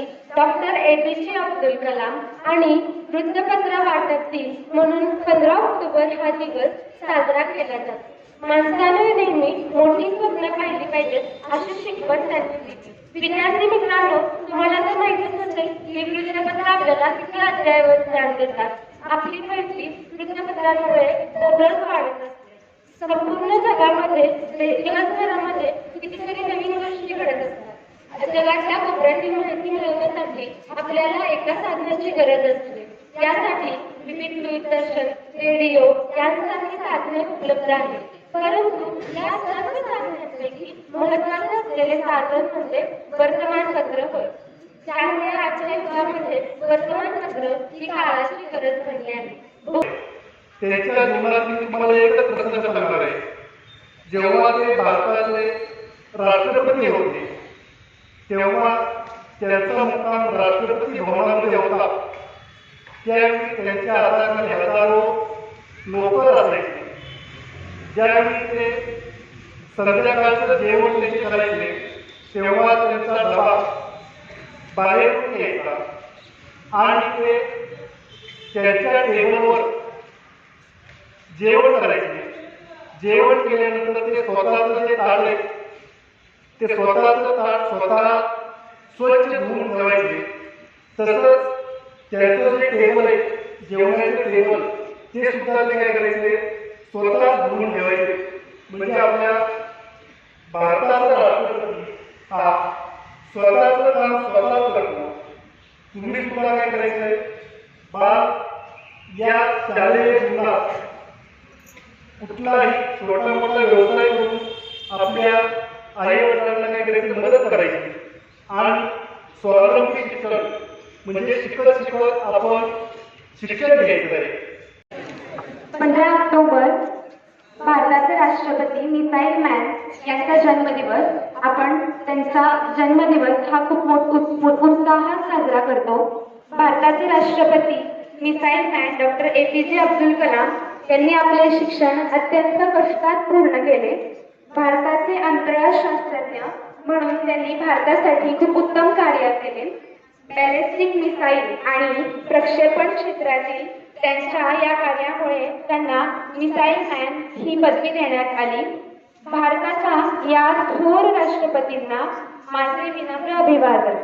माजी doctor A P J Abdul Kalam आणि वृत्तपत्र वाटप दिन म्हणून पंधरा ऑक्टोबर हा दिवस साजरा केला जातो. माणसाने नेहमी मोठी स्वप्न पाहिली पाहिजेत अशी शिकवण त्यांनी दिली. विद्यार्थी मित्रांनो तुम्हाला तर माहितीच असेल की वृत्तपत्र आपल्याला किती अध्यायावर ज्ञान देतात. आपली माहिती वृत्तपत्रांमुळे दररोज वाढत असते. संपूर्ण जगामध्ये म्हणजे जगभरामध्ये कितीतरी नवीन गोष्टी घडत असतात. जगाच्या कोपऱ्यातील करण्यासाठी आपल्याला एका साधनाची गरज असते. यासाठी विविध दूरदर्शन रेडिओ यांसारखी साधने उपलब्ध आहेत. परंतु या सर्व साधनांपैकी महत्त्वाचे असलेले साधन म्हणजे वर्तमानपत्र होय. त्यामुळे आजच्या युगामध्ये वर्तमानपत्र ही काळाची गरज बनली आहे. त्यांच्या जीवनातील तुम्हाला एकच प्रसंग सांगणार आहे. जेव्हा ते भारताचे राष्ट्रपती होते तेव्हा त्यांचा मुक्काम राष्ट्रपती भवनामध्ये होता. त्यावेळी त्यांच्या हाताखाली हजारो नोकर असायचे. ज्यावेळी ते संध्याकाळचं जेवण त्यांचे करायचे तेव्हा त्यांचा डबा बाहेरून यायचा. आणि ते त्यांच्या टेबलवर जेवण करायचे. जेवण केल्यानंतर ते स्वतःचं जे ताळ आहे ते स्वतःचं ताळ स्वतः स्वच्छ धुवून ठेवायचे. तसंच त्याचं जे टेबल आहे जेवणाचे टेबल ते सुद्धा ते काय करायचे? स्वतः धुवून ठेवायचे. म्हणजे आपल्या भारताचा राष्ट्रपती हा स्वतःचं काम स्वतःच करतो. तुम्ही सुद्धा काय करायचंय? बाळ या शालेय जीवनात कुठलाही छोटा मोठा व्यवसाय करून आपल्या आई वडिलांना काय करायची? मदत करायची. आणि स्वावलंबी शिक्षण म्हणजे शिकत शिकत आपण शिक्षण घ्यायचं आहे. पंधरा ऑक्टोबर भारताचे राष्ट्रपती मिसाईल मॅन यांचा जन्मदिवस. आपण त्यांचा जन्मदिवस हा खूप मोठ उत्साहात साजरा करतो. भारताचे राष्ट्रपती missile man doctor A P J Abdul Kalam यांनी आपले शिक्षण अत्यंत कष्टात पूर्ण केले. भारताचे अंतराळ म्हणून त्यांनी भारतासाठी खूप उत्तम कार्य केले. बॅलिस्टिक मिसाईल आणि प्रक्षेपण क्षेत्रातील त्यांच्या या कार्यामुळे त्यांना मिसाईल मॅन ही पदवी देण्यात आली. भारताच्या या थोर राष्ट्रपतींना माझे विनम्र अभिवादन.